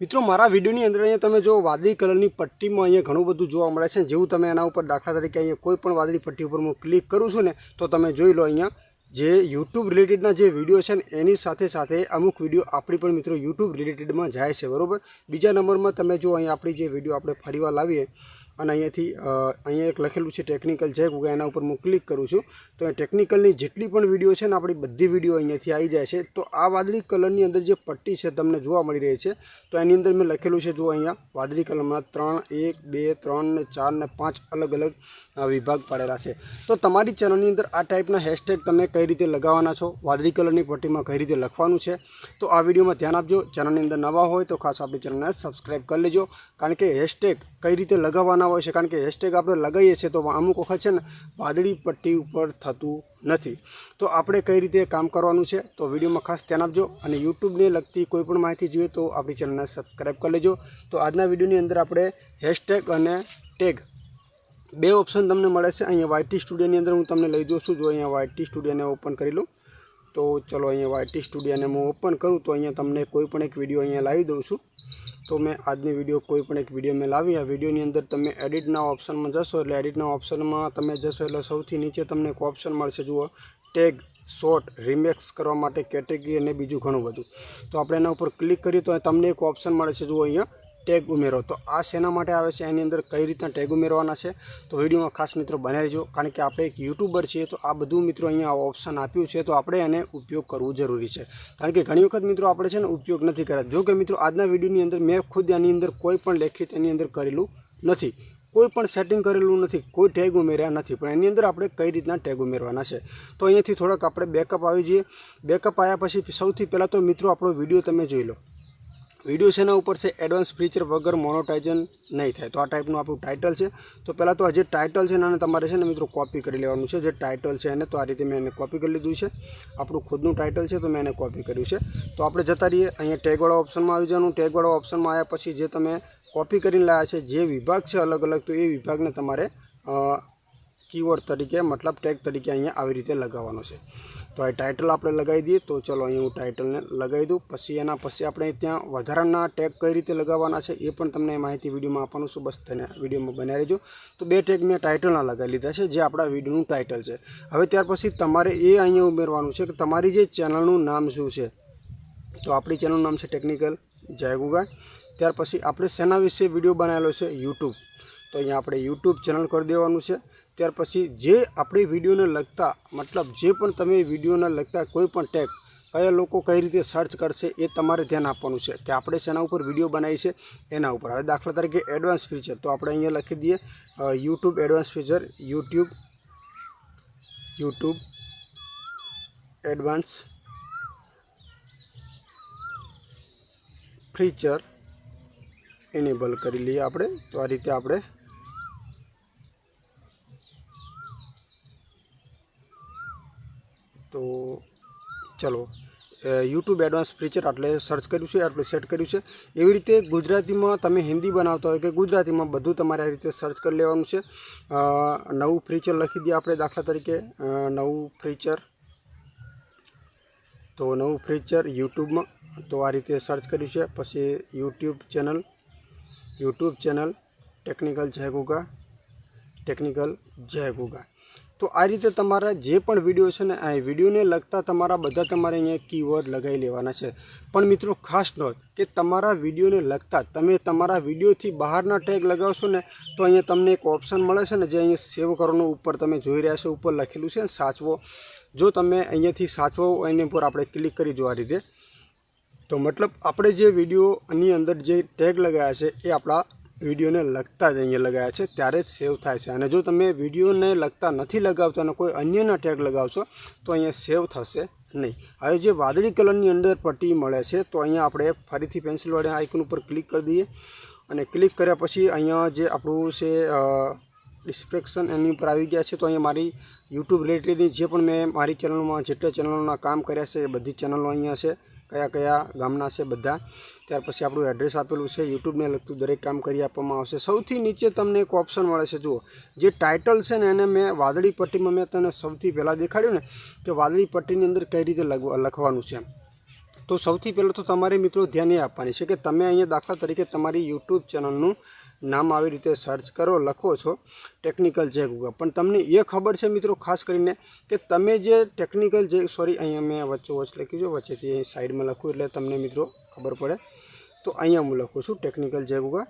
મિત્રો, મારા વિડીયોની અંદર અહીંયા તમે જો વાદળી કલરની પટ્ટીમાં અહીંયા ઘણું બધું જોવા મળે છે જેવું તમે એના ઉપર દાખલા તરીકે અહીંયા કોઈ પણ વાદળી પટ્ટી ઉપર હું ક્લિક કરું છું ને, તો તમે જોઈ લો અહીંયા જે યુટ્યુબ રિલેટેડના જે વીડિયો છે ને, એની સાથે સાથે અમુક વીડિયો આપણી પણ મિત્રો યુટ્યુબ રિલેટેડમાં જાય છે, બરાબર? બીજા નંબરમાં તમે જો અહીંયા આપણી જે વીડિયો આપણે ફરીવાર લાવીએ અને અહીંયાથી અહીંયા એક લખેલું છે ટેકનિકલ જે ગુગા એના ઉપર હું ક્લિક કરું છું. તો એ ટેકનિકલની જેટલી પણ વીડિયો છે ને, આપણી બધી વીડિયો અહીંયાથી આવી જાય છે. તો આ વાદળી કલરની અંદર જે પટ્ટી છે તમને જોવા મળી રહી છે, તો એની અંદર મેં લખેલું છે, જો અહીંયા વાદળી કલરમાં ત્રણ, એક, બે, ત્રણ ને ચાર ને પાંચ અલગ અલગ વિભાગ પાડેલા છે. તો તમારી ચેનલની અંદર આ ટાઈપના હેશટેગ તમે કઈ રીતે લગાવવાના છો, વાદળી કલરની પટ્ટીમાં કઈ રીતે લખવાનું છે, તો આ વિડીયોમાં ધ્યાન આપજો. ચેનલની અંદર નવા હોય તો ખાસ આપણી ચેનલને સબસ્ક્રાઈબ કરી લેજો. કારણ કે હેશટેગ કઈ રીતે લગાવવાના હોય છે, કારણ કે હેશટેગ આપણે લગાવીએ છીએ, તો અમુક વખત છે ને વાદળી પટ્ટી ઉપર થતું નથી. તો આપણે કઈ રીતે કામ કરવાનું છે, તો વિડીયોમાં ખાસ ધ્યાન આપજો અને યુટ્યુબને લગતી કોઈ પણ માહિતી જોઈએ, તો આપણી ચેનલને સબસ્ક્રાઈબ કરી લેજો. તો આજના વિડીયોની અંદર આપણે હેશટેગ અને ટેગ બે ઓપ્શન તમને મળે છે. અહીંયા વાયટી સ્ટુડિયોની અંદર હું તમને લઈ જાઉં છું. જો અહીંયા વાયટી સ્ટુડિયોને ઓપન કરી લઉં તો ચલો અહીંયા વાયટી સ્ટુડિયોને હું ઓપન કરું, તો અહીંયા તમને કોઈ પણ એક વીડિયો અહીંયા લાવી દઉં છું. તો મેં આજની વીડિયો કોઈ પણ એક વીડિયો મેં લાવી. આ વિડીયોની અંદર તમે એડિટના ઓપ્શનમાં જશો એટલે એડિટના ઓપ્શનમાં તમે જશો એટલે સૌથી નીચે તમને એક ઓપ્શન મળશે. જુઓ ટેગ શોર્ટ રિમેક્સ કરવા માટે કેટેગરી અને બીજું ઘણું બધું. તો આપણે એના ઉપર ક્લિક કરીએ તો તમને એક ઓપ્શન મળે છે. જુઓ અહીંયા ટેગ ઉમેરો. તો આ શેના માટે આવે છે? એની અંદર કઈ રીતના ટેગ ઉમેરવાના છે? તો વિડીયોમાં ખાસ મિત્રો બનાવી રહેજો. કારણ કે આપણે એક યુટ્યુબર છીએ, તો આ બધું મિત્રો અહીંયા ઓપ્શન આપ્યું છે, તો આપણે એને ઉપયોગ કરવો જરૂરી છે. કારણ કે ઘણી વખત મિત્રો આપણે છે ને ઉપયોગ નથી કરતા જો કે મિત્રો આજના વિડીયોની અંદર મેં ખુદ એની અંદર કોઈ પણ લેખિત એની અંદર કરેલું નથી. કોઈ પણ સેટિંગ કરેલું નથી. કોઈ ટેગ ઉમેર્યા નથી. પણ એની અંદર આપણે કઈ રીતના ટેગ ઉમેરવાના છે? તો અહીંયાથી થોડાક આપણે બેકઅપ આવી જઈએ. બેકઅપ આવ્યા પછી સૌથી પહેલાં તો મિત્રો આપણો વીડિયો તમે જોઈ લો. વીડિયો છે એના ઉપર છે એડવાન્સ ફીચર વગર મોનોટાઇઝન નહીં થાય. તો આ ટાઈપનું આપણું ટાઇટલ છે. તો પહેલાં તો આ જે ટાઇટલ છે ને આને તમારે છે ને મિત્રો કોપી કરી લેવાનું છે. જે ટાઇટલ છે એને તો આ રીતે મેં એને કોપી કરી લીધું છે. આપણું ખુદનું ટાઇટલ છે તો મેં એને કોપી કર્યું છે. તો આપણે જતા રહીએ. અહીંયા ટેગવાળા ઓપ્શનમાં આવી જવાનું. ટેગવાળા ઓપ્શનમાં આવ્યા પછી જે તમે કોપી કરીને લાવ્યા છે, જે વિભાગ છે અલગ અલગ, તો એ વિભાગને તમારે કીવર્ડ તરીકે, મતલબ ટેગ તરીકે અહીંયા આવી રીતે લગાવવાનો છે. તો આ ટાઇટલ આપણે લગાવી દઈએ. તો ચલો અહીં હું ટાઇટલને લગાવી દઉં. પછી એના પછી આપણે ત્યાં વધારાના ટેગ કઈ રીતે લગાવવાના છે એ પણ તમને માહિતી વિડીયોમાં આપવાનું છું. બસ તેને વિડીયોમાં બનાવી રહેજો તો બે ટેગ મેં ટાઇટલના લગાવી લીધા છે, જે આપણા વિડીયોનું ટાઇટલ છે. હવે ત્યાર પછી તમારે એ અહીંયા ઉમેરવાનું છે કે તમારી જે ચેનલનું નામ શું છે. તો આપણી ચેનલનું નામ છે ટેકનિકલ જયગુગા ત્યાર પછી આપણે શેના વિશે વીડિયો બનાવેલો છે? યુટ્યુબ તો અહીંયા આપણે યુટ્યુબ ચેનલ કરી દેવાનું છે. ત્યાર પછી જે આપણી વિડીયોને લગતા, મતલબ જે પણ તમે વિડીયોને લગતા કોઈ પણ ટેગ, કયા લોકો કઈ રીતે સર્ચ કરશે એ તમારે ધ્યાન આપવાનું છે કે આપણે શેના ઉપર વીડિયો બનાવી છે, એના ઉપર. હવે દાખલા તરીકે એડવાન્સ ફીચર તો આપણે અહીંયા લખી દઈએ YouTube advance feature YouTube YouTube advance feature enable કરી લઈએ આપણે. તો આ રીતે આપણે ચલો યુટ્યુબ એડવાન્સ ફીચર એટલે સર્ચ કર્યું છે એટલે સેટ કર્યું છે. એવી રીતે ગુજરાતીમાં તમે હિન્દી બનાવતા હોય કે ગુજરાતીમાં બધું તમારે આ રીતે સર્ચ કરી લેવાનું છે. નવું ફીચર લખી દઈએ આપણે દાખલા તરીકે નવું ફીચર તો નવું ફીચર યુટ્યુબમાં, તો આ રીતે સર્ચ કર્યું છે. પછી YouTube channel YouTube channel technical Jay Guga technical જય ગુગા. તો આ રીતે તમારા જે પણ વીડિયો છે ને, આ વિડીયોને લગતા તમારા બધા તમારે અહીંયા કીવર્ડ લગાવી લેવાના છે. પણ મિત્રો, ખાસ નોંધ કે તમારા વિડીયોને લગતા તમે તમારા વિડીયોથી બહારના ટેગ લગાવશો ને, તો અહીંયા તમને એક ઓપ્શન મળે છે ને, જે અહીંયા સેવ કરવાનું ઉપર તમે જોઈ રહ્યા છો, ઉપર લખેલું છે સાચવો. જો તમે અહીંયાથી સાચવો એની ઉપર આપણે ક્લિક કરી જો આ રીતે. તો મતલબ આપણે જે વિડીયોની અંદર જે ટેગ લગાવ્યા છે, એ આપણા વિડીયોને લગતા જ અહીંયા લગાવ્યા છે, ત્યારે જ સેવ થાય છે. અને જો તમે વિડીયોને લગતા નથી લગાવતા અને કોઈ અન્યના ટેગ લગાવશો, તો અહીંયા સેવ થશે નહીં. હવે જે વાદળી કલરની અંદર પટ્ટી મળે છે, તો અહીંયા આપણે ફરીથી પેન્સિલવાળા આઇકન ઉપર ક્લિક કરી દઈએ. અને ક્લિક કર્યા પછી અહીંયા જે આપણું છે ડિસ્ક્રિપ્શન એની ઉપર આવી ગયા છે, તો અહીંયા મારી યુટ્યુબ રિલેટેડની જે પણ મેં મારી ચેનલમાં જેટલા ચેનલોના કામ કર્યા છે, એ બધી ચેનલો અહીંયા છે. કયા કયા ગામના છે બધા. ત્યાર પછી આપણું એડ્રેસ આપેલું છે. યુટ્યુબને લગતું દરેક કામ કરી આપવામાં આવશે. સૌથી નીચે તમને એક ઓપ્શન મળે છે. જુઓ, જે ટાઇટલ છે ને એને મેં વાદળી પટ્ટીમાં મેં તમને સૌથી પહેલાં દેખાડ્યું ને કે વાદળી પટ્ટીની અંદર કઈ રીતે લખવા- લખવાનું છે તો સૌથી પહેલાં તો તમારે મિત્રો ધ્યાન એ આપવાની છે કે તમે અહીંયા દાખલા તરીકે તમારી યુટ્યુબ ચેનલનું નામ આવી રીતે સર્ચ કરો, લખો છો ટેકનિકલ જે ગૂગલ પણ તમને એ ખબર છે મિત્રો, ખાસ કરીને કે તમે જે ટેકનિકલ જે સોરી અહીંયા મેં વચ્ચો વચ્ચે લખ્યું છે, વચ્ચેથી અહીં સાઈડમાં લખું એટલે તમને મિત્રો ખબર પડે. તો અહીંયા હું લખું છું ટેકનિકલ જે ગૂગલ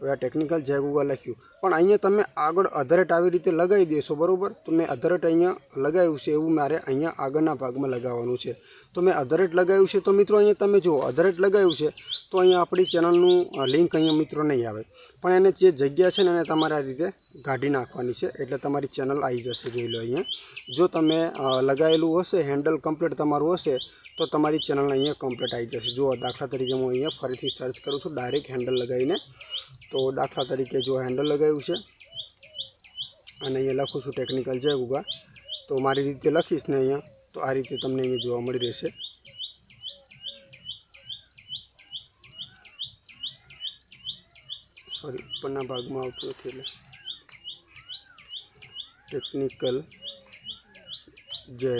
હવે આ ટેકનિકલ જે ગૂગલ લખ્યું. પણ અહીંયા તમે આગળ અધરેટ આવી રીતે લગાવી દેશો, બરાબર? તો મેં અધરેટ અહીંયા લગાવ્યું છે, એવું મારે અહીંયા આગળના ભાગમાં લગાવવાનું છે. તો મેં અધરેટ લગાવ્યું છે, તો મિત્રો અહીંયા તમે જુઓ અધરેટ લગાવ્યું છે તો અહીંયા આપણી ચેનલનું લિંક અહીંયા મિત્રો નહીં આવે. પણ એને જે જગ્યા છે ને એને તમારે આ રીતે કાઢી નાખવાની છે. એટલે તમારી ચેનલ આવી જશે, જોઈ લો અહીંયા. જો તમે લગાવેલું હશે, હેન્ડલ કમ્પ્લીટ તમારું હશે, તો તમારી ચેનલ અહીંયા કમ્પ્લીટ આવી જશે. જો દાખલા તરીકે હું અહીંયા ફરીથી સર્ચ કરું છું, ડાયરેક્ટ હેન્ડલ લગાવીને, તો દાખલા તરીકે જો હેન્ડલ લગાવ્યું છે, અને અહીંયા લખું છું ટેકનિકલ જય ગુગા, તો મારી રીતે લખીશ ને અહીંયા, તો આ રીતે તમને અહીંયા જોવા મળી રહેશે સોરી ઉપરના ભાગમાં આવતું નથી એટલે. ટેકનિકલ જય.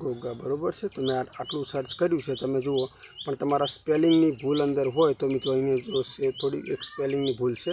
ગોગા, બરોબર છે? તો મેં આટલું સર્ચ કર્યું છે, તમે જુઓ. પણ તમારા સ્પેલિંગની ભૂલ અંદર હોય તો મિત્રો અહીંયા જો છે, થોડી એક સ્પેલિંગની ભૂલ છે.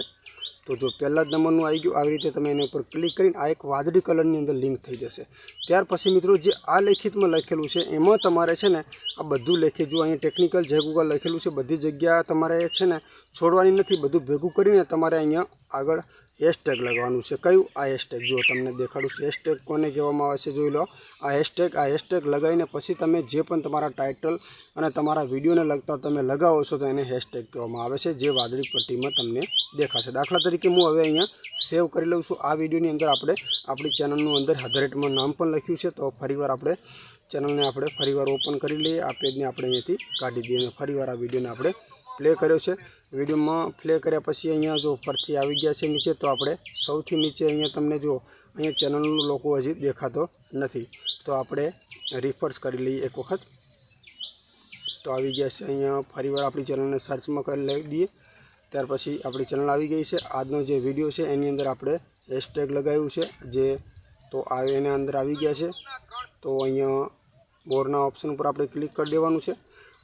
તો જો પહેલાં જ નંબરનું આવી ગયું, આવી રીતે તમે એની ઉપર ક્લિક કરીને આ એક વાદળી કલરની અંદર લિંક થઈ જશે. ત્યાર પછી મિત્રો જે આ લેખિતમાં લખેલું છે, એમાં તમારે છે ને આ બધું લખે જો અહીંયા ટેકનિકલ જે ગૂગલ લખેલું છે, બધી જગ્યા તમારે છે ને છોડવાની નથી, બધું ભેગું કરીને તમારે અહીંયા આગળ હેશટેગ લગાવવાનું છે. કયું? આ હેશટેગ જો તમને દેખાડું છું. હેશટેગ કોને કહેવામાં આવે છે જોઈ લો. આ હેશટેગ આ હેશટેગ લગાવીને પછી તમે જે પણ તમારા ટાઇટલ અને તમારા વિડીયોને લગતા તમે લગાવો છો તો એને હેશટેગ કહેવામાં આવે છે, જે વાદળી પટ્ટીમાં તમને દેખાશે. દાખલા તરીકે હું હવે અહીંયા સેવ કરી લઉં છું. આ વિડીયોની અંદર આપણે આપણી ચેનલનું અંદર હદરેટમાં નામ પણ લખ્યું છે, તો ફરીવાર આપણે ચેનલને આપણે ફરીવાર ઓપન કરી લઈએ. આ પેજને આપણે અહીંયાથી કાઢી દઈએ અને ફરીવાર આ વિડીયોને આપણે પ્લે કર્યો છે. વિડીયોમાં પ્લે કર્યા પછી અહીંયા જો ફરથી આવી ગયા છે નીચે, તો આપણે સૌથી નીચે અહીંયા તમને જો અહીંયા ચેનલનું લોકો હજી દેખાતો નથી. તો આપણે રિફર્સ કરી લઈએ એક વખત. તો આવી ગયા છે અહીંયા. ફરીવાર આપણી ચેનલને સર્ચમાં કરી લઈ દઈએ. ત્યાર પછી આપણી ચેનલ આવી ગઈ છે. આજનો જે વીડિયો છે, એની અંદર આપણે હેશટેગ લગાવ્યું છે, જે તો આ એના અંદર આવી ગયા છે. તો અહીંયા મોરના ઓપ્શન ઉપર આપણે ક્લિક કરી દેવાનું છે.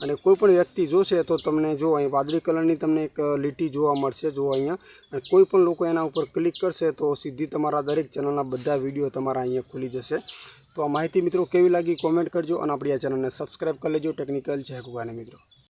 અને કોઈપણ વ્યક્તિ જોશે તો તમને જો અહીં વાદળી કલરની તમને એક લીટી જોવા મળશે, જો અહીંયા. અને કોઈ પણ લોકો એના ઉપર ક્લિક કરશે તો સીધી તમારા દરેક ચેનલના બધા વીડિયો તમારા અહીંયા ખુલી જશે. તો આ માહિતી મિત્રો કેવી લાગી કોમેન્ટ કરજો અને આપણી આ ચેનલને સબસ્ક્રાઈબ કરી લેજો. ટેકનિકલ જય ગુગાને મિત્રો.